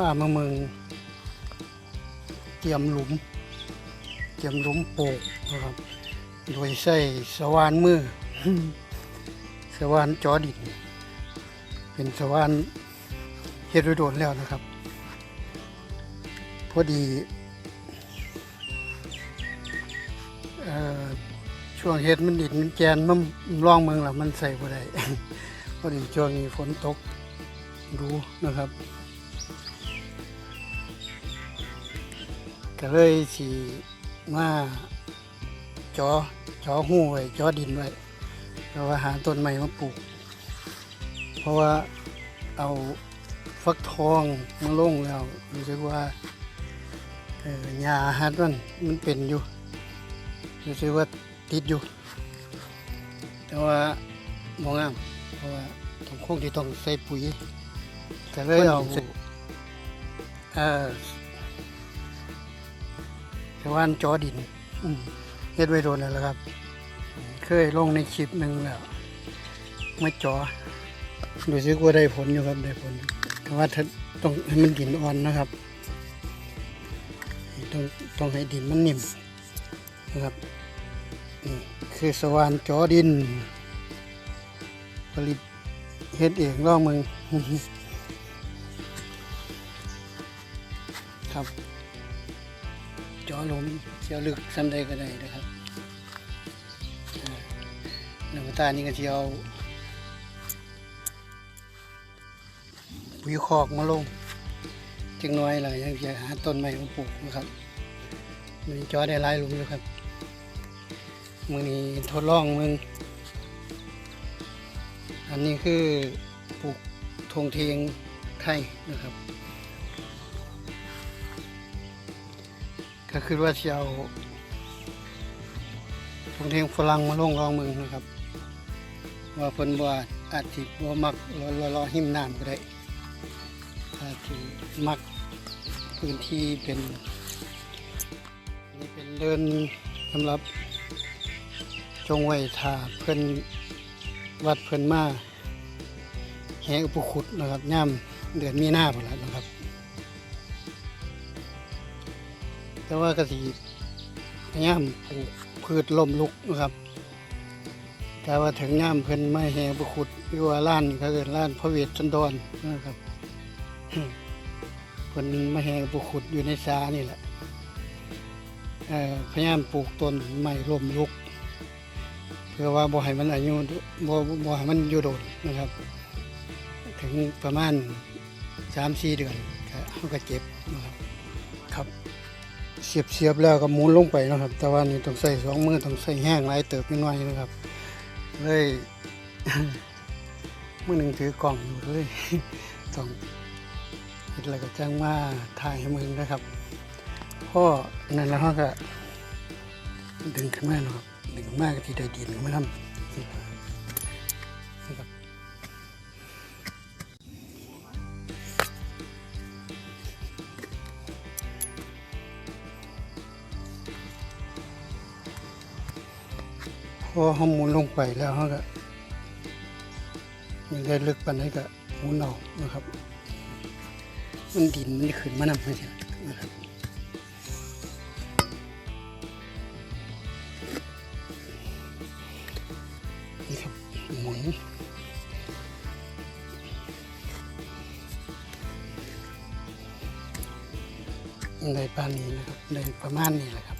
้ามาเมืองเตรียมหลุม เตรียมหลุมปลูกนะครับ โดยใช้สว่านมือ สว่านจอดินเป็นสว่านเฮ็ดโดนแล้วนะครับ พอดีออช่วงเฮ็ดมันดินมันแกนมันร่องเมืองแล้วมันใส่บ่ได้พอดีช่วงนี้ฝนตกรู้นะครับ ก็เลยสีมาจอจอหูไว้จอดินไว้แล้วว่าหาต้นใหม่มาปลูก เพราะว่าเอาฟักทองมาลงแล้วรู้สึกว่าเอ่อหญ้าฮัดมันมันเป็นอยู่รู้สึกว่าติดอยู่ แต่ว่าหมองามเพราะว่าต้องคงที่ต้องใส่ปุ๋ยก็เลยเอาเอ่อ ชาวบ้านจอดินเฮ็ดไว้โดนแล้วล่ะครับ เคยลงในคลิปหนึ่งแล้วมาจอดูซิว่าได้ผลอยู่ครับได้ผล แต่ว่าถ้าต้องให้มันดินอ่อนนะครับต้องต้องให้ดินมันนิ่มนะครับนี่คือสว่านจอดิน ผลิตเฮ็ดเองล่องมึงครับ จอหลุมเจียวลึกซ้ำใดก็ได้นะครับอ่าแล้วก็ตานี่ก็จะเอาปุ๋ยคอกมาลงจึงน้อยเลยยังจะหาต้นใหม่มาปลูกนะครับมันจอได้หลายหลุมอยู่ครับมือนี้ทดลองมึง อันนี้คือปลูกทงเทียงไทยนะครับ ก็คือว่าจะเอาทงเทงฝรั่งมาลงรองมืองนะครับ ว่าเพิ่นว่าอาจสิบ่มักรอรอรอหิมน้ำก็ได้อาจสิมักพื้นที่เป็นนี่เป็นเดินสำหรับจงไว้ถาเพิ่นวัดเพิ่นมาแหงอุปขุดนะครับย่ำเดือนมีหน้าพุ่นละนะครับ แต่ว่าก็สิพยายามปลูกพืชลมลุกนะครับ แต่ว่าถึงย่ามเพิ่นไม่แหงบุขุดหรือว่าล้านเขาเกิดล้านพระเวทสันดรนนะครับเพิ่นไม่แหงบุขุดอยู่ในสานี่แหละพยายามปลูกต้นไม้ลมลุก เพื่อว่าบ่ให้มันอายุบ่บ่ให้มันอยู่โดนนะครับ ถึงประมาณ3-4เดือนก็เฮาก็เก็บนะครับครับ เสียบเสียบแล้วก็หมุนลงไปนะครับ แต่ว่านี่ต้องใส่สองมือต้องใส่แห้งหลายเติบนิดหน่อยนะครับ เลยมือหนึ่งถือกล่องอยู่เลยต้องเห็นอะไรก็จ้างมาถ่ายให้มึงนะครับพ่อนั่นแล้วก็ ดึงขึ้นมานะครับดึงขึ้นมาก็ที่ได้ดินขึ้นมาทำนะครับ พอเขาหมุนลงไปแล้วเขาก็ยังได้ลึกปันให้ก็หมุนเอานะครับ มันดินมันขึ้นมานำไม่ใช่นะครับนี่ครับหมุนในปานนี้นะครับในประมาณนี้แหละครับ